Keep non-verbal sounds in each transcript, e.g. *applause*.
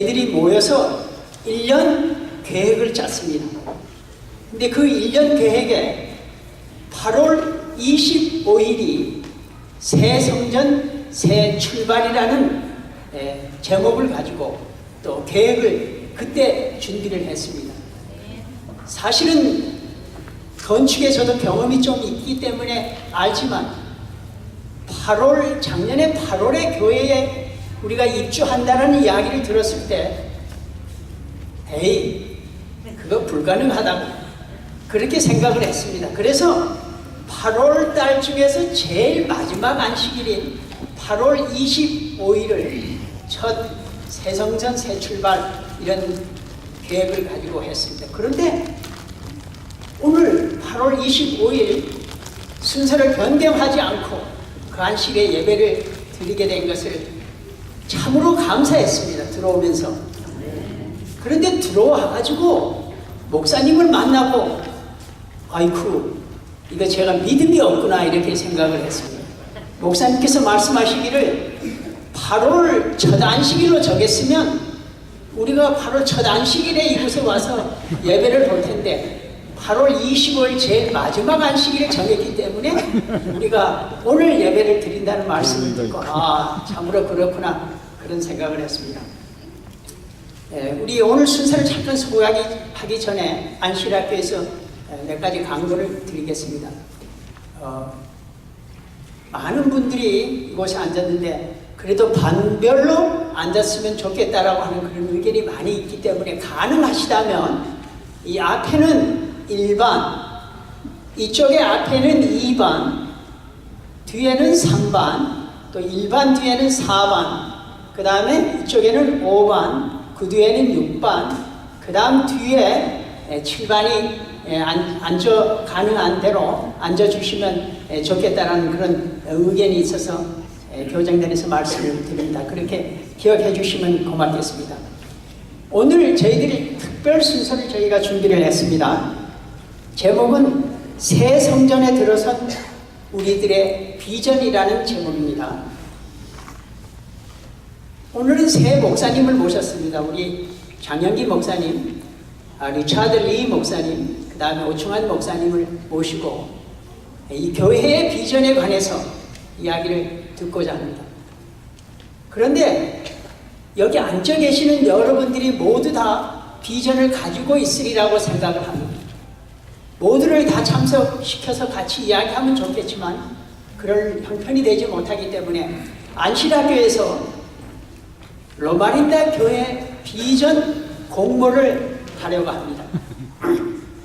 이들이 모여서 1년 계획을 짰습니다. 근데 그 1년 계획에 8월 25일이 새 성전 새 출발이라는 에, 제목을 가지고 또 계획을 그때 준비를 했습니다. 사실은 건축에 저도 경험이 좀 있기 때문에 알지만 8월 작년에 8월에 교회에 우리가 입주한다는 이야기를 들었을 때 에이 그거 불가능하다고 그렇게 생각을 했습니다. 그래서 8월 달 중에서 제일 마지막 안식일인 8월 25일을 첫 새성전 새 출발 이런 계획을 가지고 했습니다. 그런데 오늘 8월 25일 순서를 변경하지 않고 그 안식에 예배를 드리게 된 것을 참으로 감사했습니다. 들어오면서. 그런데 들어와가지고 목사님을 만나고 아이쿠 이거 제가 믿음이 없구나 이렇게 생각을 했습니다. 목사님께서 말씀하시기를 8월 첫 안식일로 정했으면 우리가 8월 첫 안식일에 이곳에 와서 예배를 볼 텐데 8월 25일 제일 마지막 안식일에 정했기 때문에 우리가 오늘 예배를 드린다는 말씀을 듣고 아 참으로 그렇구나 그런 생각을 했습니다. 예, 우리 오늘 순서를 잠깐 소개하기 하기 전에 안실학교에서 예, 몇 가지 강조를 드리겠습니다. 어, 많은 분들이 이곳에 앉았는데 그래도 반별로 앉았으면 좋겠다라고 하는 그런 의견이 많이 있기 때문에 가능하시다면 이 앞에는 1반, 이쪽에 앞에는 2반, 뒤에는 3반, 또 1반 뒤에는 4반, 그 다음에 이쪽에는 5반, 그 뒤에는 6반, 그 다음 뒤에 7반이 앉아 가능한 대로 앉아주시면 좋겠다라는 그런 의견이 있어서 교장단에서 말씀을 드립니다. 그렇게 기억해 주시면 고맙겠습니다. 오늘 저희들이 특별 순서를 저희가 준비를 했습니다. 제목은 새 성전에 들어선 우리들의 비전이라는 제목입니다. 오늘은 새 목사님을 모셨습니다. 우리 장영기 목사님, 아, 리차드 리 목사님, 그 다음에 오충환 목사님을 모시고 이 교회의 비전에 관해서 이야기를 듣고자 합니다. 그런데 여기 앉아 계시는 여러분들이 모두 다 비전을 가지고 있으리라고 생각을 합니다. 모두를 다 참석시켜서 같이 이야기하면 좋겠지만 그럴 형편이 되지 못하기 때문에 안실학교에서 로마린다 교회 비전 공모를 하려고 합니다.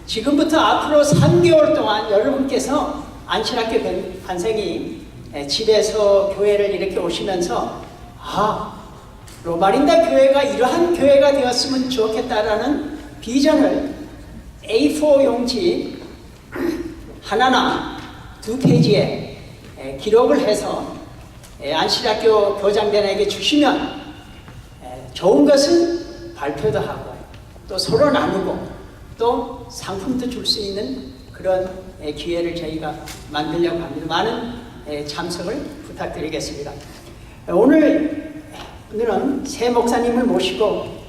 지금부터 앞으로 3개월 동안 여러분께서 안실학교 반생이 집에서 교회를 이렇게 오시면서 아 로마린다 교회가 이러한 교회가 되었으면 좋겠다라는 비전을 A4 용지 하나나 두 페이지에 기록을 해서 안실학교 교장단에게 주시면 좋은 것은 발표도 하고 또 서로 나누고 또 상품도 줄 수 있는 그런 기회를 저희가 만들려고 합니다. 많은 참석을 부탁드리겠습니다. 오늘 오늘은 새 목사님을 모시고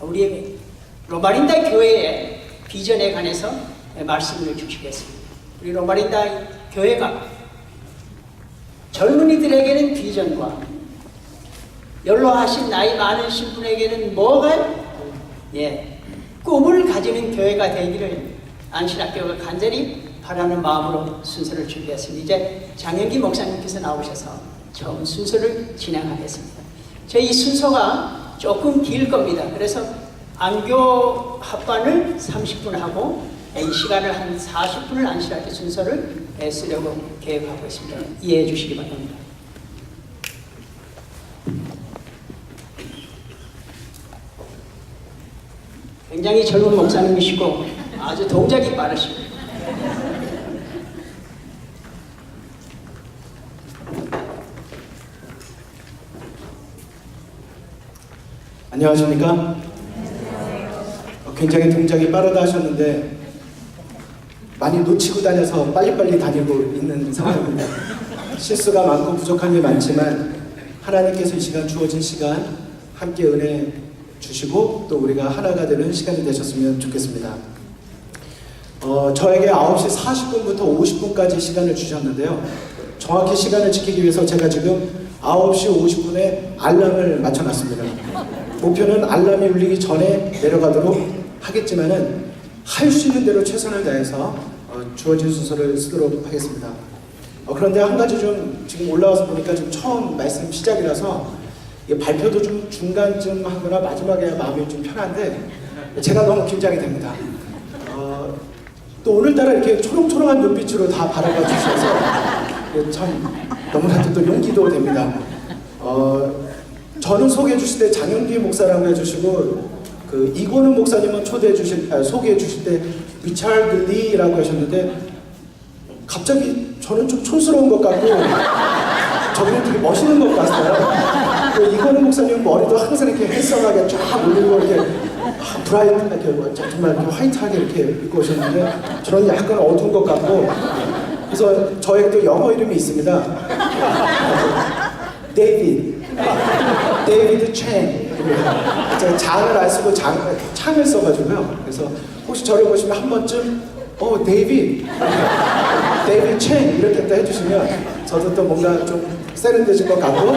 우리 로마린다 교회의 비전에 관해서 말씀을 주시겠습니다. 우리 로마린다 교회가 젊은이들에게는 비전과 연로하신 나이 많으신 분에게는 뭐가 예 꿈을 가지는 교회가 되기를 안신학교가 간절히 바라는 마음으로 순서를 준비했습니다. 이제 장현기 목사님께서 나오셔서 처음 순서를 진행하겠습니다. 저희 순서가 조금 길 겁니다. 그래서 안교 합반을 30분 하고 이 시간을 한 40분을 안실학교 순서를 쓰려고 계획하고 있습니다. 이해해 주시기 바랍니다. 굉장히 젊은 목사님이시고 아주 동작이 빠르십니다. 안녕하십니까? 어, 굉장히 동작이 빠르다 하셨는데 많이 놓치고 다녀서 빨리빨리 다니고 있는 상황입니다. 실수가 많고 부족한 게 많지만 하나님께서 이 시간 주어진 시간 함께 은혜 주시고 또 우리가 하나가 되는 시간이 되셨으면 좋겠습니다. 어, 저에게 9시 40분부터 50분까지 시간을 주셨는데요. 정확히 시간을 지키기 위해서 제가 지금 9시 50분에 알람을 맞춰놨습니다. 목표는 알람이 울리기 전에 내려가도록 하겠지만은 할 수 있는 대로 최선을 다해서 어, 주어진 순서를 쓰도록 하겠습니다. 어, 그런데 한 가지 좀 지금 올라와서 보니까 좀 처음 말씀 시작이라서 발표도 좀 중간쯤 하거나 마지막에 마음이 좀 편한데 제가 너무 긴장이 됩니다. 어, 또 오늘따라 이렇게 초롱초롱한 눈빛으로 다 바라봐 주셔서 참 너무나도 또 용기도 됩니다. 어, 저는 소개해 주실 때 장영기 목사라고 해주시고 그 이고는 목사님은 초대해 주실 아, 소개해 주실 때 리차드 리라고 하셨는데 갑자기 저는 좀 촌스러운 것 같고 저기는 되게 멋있는 것 같아요. 그 이건우 목사님 머리도 항상 이렇게 헬성하게 쫙 올리고 이렇게 아, 브라이트 이렇게 뭐 정말 이렇게 화이트하게 이렇게 입고 오셨는데 저는 약간 어두운 것 같고 그래서 저에게 또 영어 이름이 있습니다. 데이비드. 데이비드 챙. 제가 장을 안 쓰고 장, 창을 써가지고요. 그래서 혹시 저를 보시면 한 번쯤 어 데이비드. 데이비드 챙 이렇게 또 해주시면 저도 또 뭔가 좀 세련되실 것 같고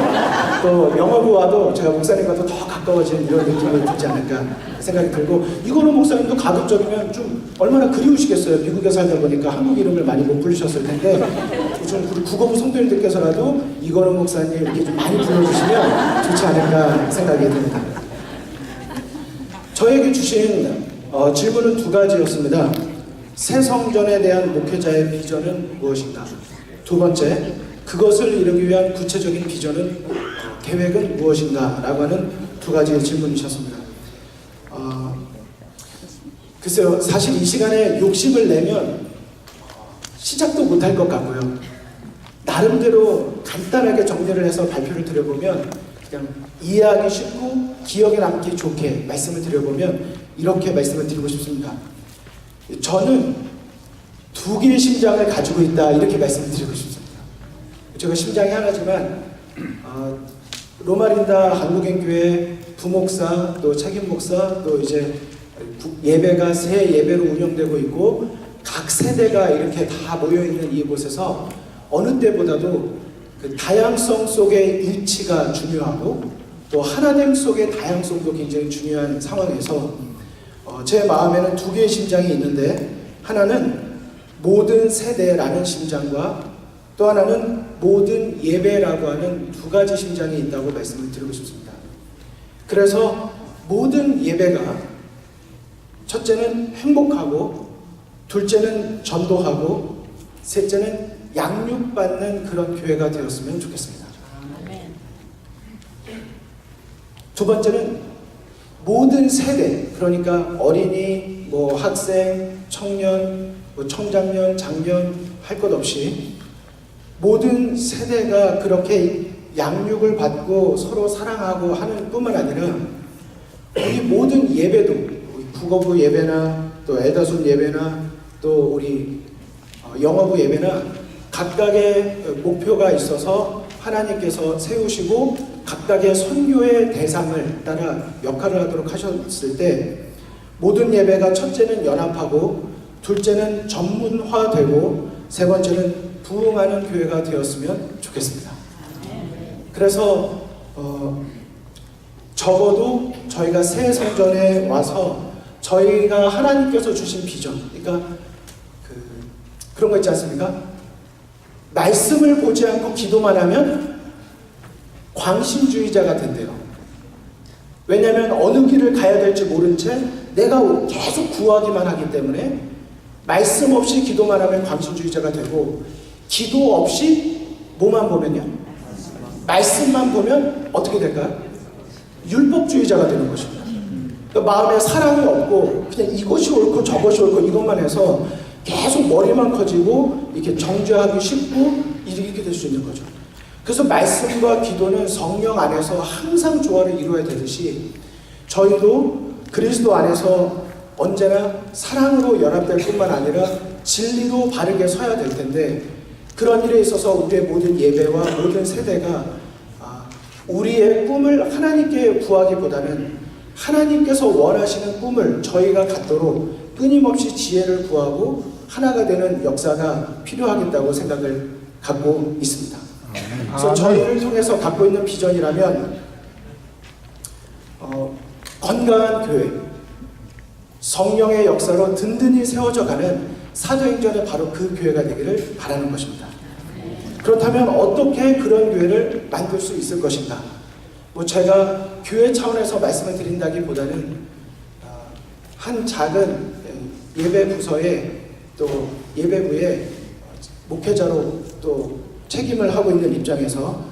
또 영어부와도 제가 목사님과도 더 가까워지는 이런 느낌이 들지 않을까 생각이 들고 이거는 목사님도 가급적이면 좀 얼마나 그리우시겠어요 미국에 살다 보니까 한국 이름을 많이 못 부르셨을 텐데 좀 우리 국어부 성도님들께서라도 이거는 목사님 이렇게 좀 많이 불러주시면 좋지 않을까 생각이 듭니다 저에게 주신 어, 질문은 두 가지였습니다. 새 성전에 대한 목회자의 비전은 무엇인가? 두 번째, 그것을 이루기 위한 구체적인 비전은 어, 계획은 무엇인가? 라고 하는 두 가지의 질문이셨습니다. 어, 글쎄요, 사실 이 시간에 욕심을 내면 시작도 못할 것 같고요. 나름대로 간단하게 정리를 해서 발표를 드려보면 그냥 이해하기 쉽고 기억에 남기 좋게 말씀을 드려보면 이렇게 말씀을 드리고 싶습니다. 저는 두 개의 심장을 가지고 있다 이렇게 말씀을 드리고 싶습니다. 제가 심장이 하나지만 어, 로마린다 한국인교회 부목사 또 책임 목사 또 이제 예배가 새 예배로 운영되고 있고 각 세대가 이렇게 다 모여 있는 이곳에서 어느 때보다도 그 다양성 속의 일치가 중요하고 또 하나됨 속의 다양성도 굉장히 중요한 상황에서 어, 제 마음에는 두 개의 심장이 있는데 하나는 모든 세대라는 심장과 또 하나는 모든 예배라고 하는 두 가지 심장이 있다고 말씀을 드리고 싶습니다. 그래서 모든 예배가 첫째는 행복하고 둘째는 전도하고 셋째는 양육받는 그런 교회가 되었으면 좋겠습니다. 두 번째는 모든 세대, 그러니까 어린이, 뭐 학생, 청년, 뭐 청장년, 장년 할 것 없이 모든 세대가 그렇게 양육을 받고 서로 사랑하고 하는 뿐만 아니라 우리 모든 예배도 국어부 예배나 또 에다손 예배나 또 우리 어, 영어부 예배나 각각의 목표가 있어서 하나님께서 세우시고 각각의 선교의 대상을 따라 역할을 하도록 하셨을 때 모든 예배가 첫째는 연합하고 둘째는 전문화되고 세 번째는 부흥하는 교회가 되었으면 좋겠습니다. 그래서 어, 적어도 저희가 새 성전에 와서 저희가 하나님께서 주신 비전, 그러니까 그, 그런 거 있지 않습니까? 말씀을 보지 않고 기도만 하면 광신주의자가 된대요. 왜냐하면 어느 길을 가야 될지 모른 채 내가 계속 구하기만 하기 때문에 말씀 없이 기도만 하면 광신주의자가 되고 기도 없이 뭐만 보면요? 말씀만 보면 어떻게 될까요? 율법주의자가 되는 것입니다. 그러니까 마음에 사랑이 없고 그냥 이것이 옳고 저것이 옳고 이것만 해서 계속 머리만 커지고 이렇게 정죄하기 쉽고 이렇게 될 수 있는 거죠. 그래서 말씀과 기도는 성령 안에서 항상 조화를 이루어야 되듯이 저희도 그리스도 안에서 언제나 사랑으로 연합될 뿐만 아니라 진리로 바르게 서야 될 텐데 그런 일에 있어서 우리의 모든 예배와 모든 세대가 아, 우리의 꿈을 하나님께 구하기보다는 하나님께서 원하시는 꿈을 저희가 갖도록 끊임없이 지혜를 구하고 하나가 되는 역사가 필요하겠다고 생각을 갖고 있습니다. 그래서 저희를 통해서 갖고 있는 비전이라면 어, 건강한 교회, 성령의 역사로 든든히 세워져 가는 사도행전의 바로 그 교회가 되기를 바라는 것입니다. 그렇다면 어떻게 그런 교회를 만들 수 있을 것인가? 뭐 제가 교회 차원에서 말씀을 드린다기보다는 아, 한 작은 예배 부서에 또 예배부에 목회자로 또 책임을 하고 있는 입장에서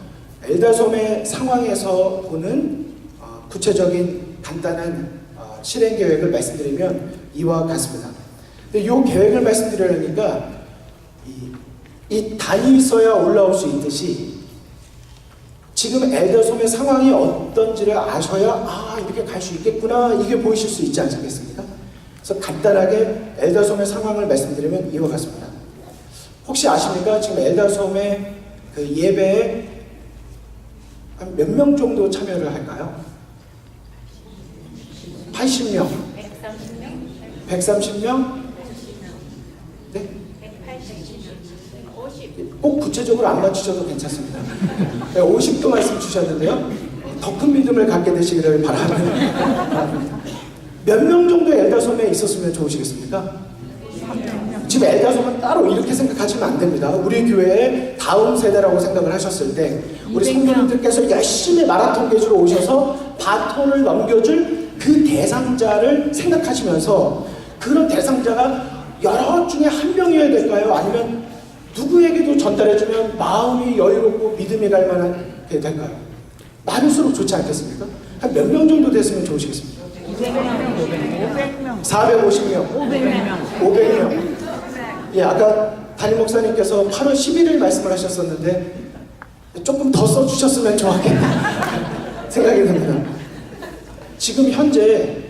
엘다솜의 상황에서 보는 어, 구체적인 간단한 어, 실행 계획을 말씀드리면 이와 같습니다. 근데 이 계획을 말씀드리려니까 이, 이 단이 있어야 올라올 수 있듯이 지금 엘더솜의 상황이 어떤지를 아셔야 아 이렇게 갈 수 있겠구나 이게 보이실 수 있지 않겠습니까? 그래서 간단하게 엘더솜의 상황을 말씀드리면 이와 같습니다. 혹시 아십니까? 지금 엘더솜의 그 예배에 한 몇 명 정도 참여를 할까요? 80명, 130명? 130명? 네? 180명? 50? 꼭 구체적으로 안 맞추셔도 괜찮습니다. 50도 말씀 주셨는데요. 더 큰 믿음을 갖게 되시기를 바랍니다. 몇 명 정도 엘다솜에 있었으면 좋으시겠습니까? 지금 엘다솜은 따로 이렇게 생각하시면 안 됩니다. 우리 교회의 다음 세대라고 생각을 하셨을 때 우리 성도님들께서 열심히 마라톤 계주로 오셔서 바톤을 넘겨줄 그 대상자를 생각하시면서 그런 대상자가 여러 중에 한 명이어야 될까요? 아니면 누구에게도 전달해주면 마음이 여유롭고 믿음이 갈 만한 게 될까요? 많을수록 좋지 않겠습니까? 한 몇 명 정도 됐으면 좋으시겠습니까? 500명, 450명, 500명, 500명. 예, 아까 담임 목사님께서 8월 11일 말씀을 하셨었는데 조금 더 써주셨으면 좋았겠다 *laughs* 생각이 듭니다. 지금 현재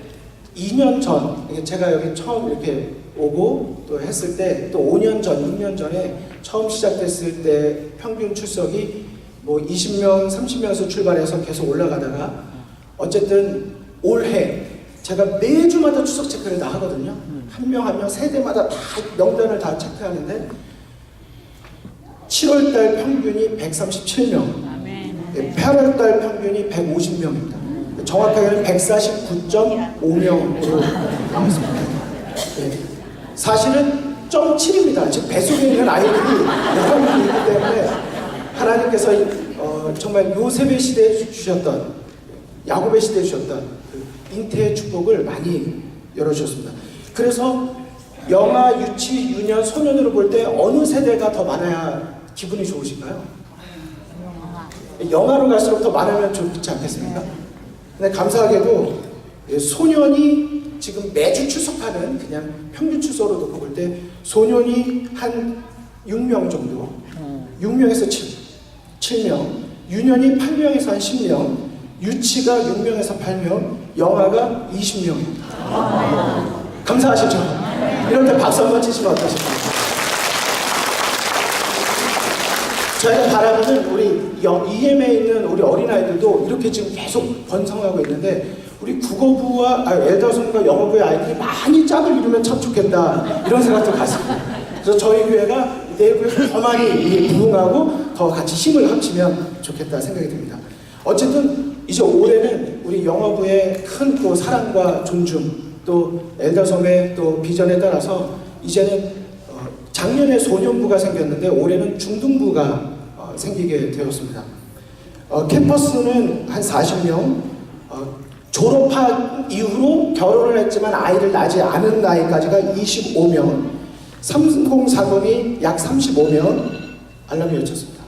2년 전, 제가 여기 처음 이렇게 오고 또 했을 때 또 5년 전, 6년 전에 처음 시작됐을 때 평균 출석이 뭐 20명, 30명에서 출발해서 계속 올라가다가 어쨌든 올해 제가 매주마다 추석 체크를 다 하거든요. 한 명 한 명 세대마다 다 명단을 다 체크하는데 7월달 평균이 137명, 아멘. 8월달 평균이 150명입니다. 정확하게는 149.5명으로 나왔습니다. 네. 사실은 0.7입니다. 지금 뱃속에 있는 아이들이 여러 명이 있기 때문에 하나님께서 어, 정말 요셉의 시대에 주셨던 야곱의 시대에 주셨던 그 잉태의 축복을 많이 열어주셨습니다. 그래서 영아, 유치, 유년, 소년으로 볼 때 어느 세대가 더 많아야 기분이 좋으신가요? 영화로 갈수록 더 많으면 좋지 않겠습니까? 근데 감사하게도 예, 소년이 지금 매주 출석하는 그냥 평균 출석으로 놓고 볼 때 소년이 한 6명 정도, 6명에서 7, 7명, 유년이 8명에서 한 10명, 유치가 6명에서 8명, 영아가 20명입니다. 감사하시죠? 이럴 때 박수 한번 치시면 어떠십니까? 저희가 바라보는 우리 영- EM에 있는 우리 어린아이들도 이렇게 지금 계속 번성하고 있는데 우리 국어부와 아, 엘더손과 영어부의 아이들이 많이 짝을 이루면 참 좋겠다 이런 생각도 갖습니다. 그래서 저희 교회가 내부에 더 많이 이 부흥하고 더 같이 힘을 합치면 좋겠다 생각이 듭니다. 어쨌든 이제 올해는 우리 영어부의 큰또 사랑과 존중 또 엘더섬의 또 비전에 따라서 이제는 어, 작년에 소년부가 생겼는데 올해는 중등부가 어, 생기게 되었습니다. 어, 캠퍼스는 한 40명, 어, 졸업한 이후로 결혼을 했지만 아이를 낳지 않은 나이까지가 25명, 3040이 약 35명, 알람이 외쳤습니다.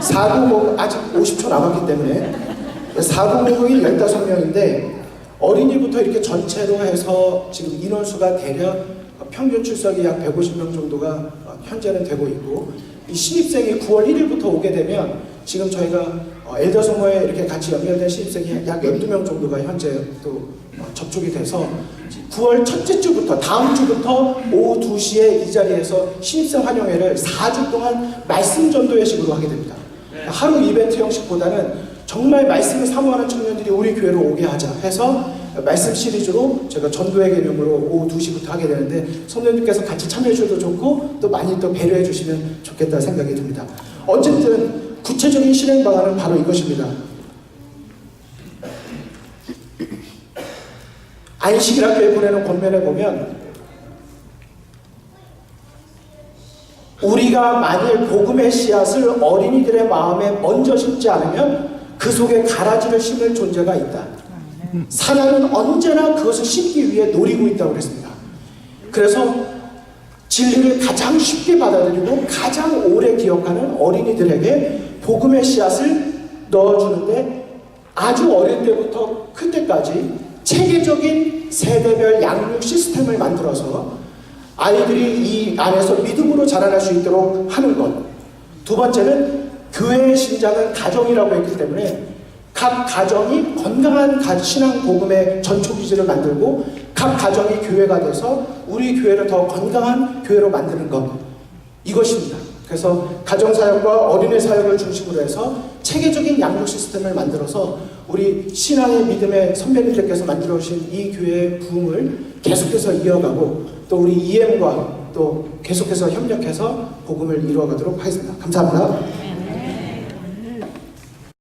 490 아직 50초 남았기 때문에 490이 15명인데 어린이부터 이렇게 전체로 해서 지금 인원수가 대략 평균 출석이 약 150명 정도가 어, 현재는 되고 있고 이 신입생이 9월 1일부터 오게 되면 지금 저희가 어, 엘더 소모에 이렇게 같이 연결된 신입생이 약 12명 정도가 현재 또 어, 접촉이 돼서 9월 첫째 주부터 다음 주부터 오후 2시에 이 자리에서 신입생 환영회를 4주 동안 말씀 전도 회식으로 하게 됩니다. 하루 이벤트 형식보다는 정말 말씀을 사모하는 청년들이 우리 교회로 오게 하자 해서 말씀 시리즈로 제가 전도의 개념으로 오후 2시부터 하게 되는데 성도님께서 같이 참여해 주셔도 좋고 또 많이 또 배려해 주시면 좋겠다 생각이 듭니다. 어쨌든 구체적인 실행 방안은 바로 이것입니다. 안식일학교에 보내는 권면에 보면 우리가 만일 복음의 씨앗을 어린이들의 마음에 먼저 심지 않으면 그 속에 가라지를 심을 존재가 있다. 사단은 언제나 그것을 심기 위해 노리고 있다고 그랬습니다. 그래서 진리를 가장 쉽게 받아들이고 가장 오래 기억하는 어린이들에게 복음의 씨앗을 넣어주는데 아주 어릴 때부터 클 때까지 체계적인 세대별 양육 시스템을 만들어서 아이들이 이 안에서 믿음으로 자라날 수 있도록 하는 것. 두 번째는 교회의 신장은 가정이라고 했기 때문에 각 가정이 건강한 가- 신앙 복음의 전초 기지를 만들고 각 가정이 교회가 돼서 우리 교회를 더 건강한 교회로 만드는 것. 이것입니다. 그래서 가정 사역과 어린애 사역을 중심으로 해서 체계적인 양육 시스템을 만들어서 우리 신앙의 믿음의 선배님들께서 만들어 오신 이 교회의 부흥을 계속해서 이어가고 또 우리 EM과 또 계속해서 협력해서 복음을 이루어가도록 하겠습니다. 감사합니다.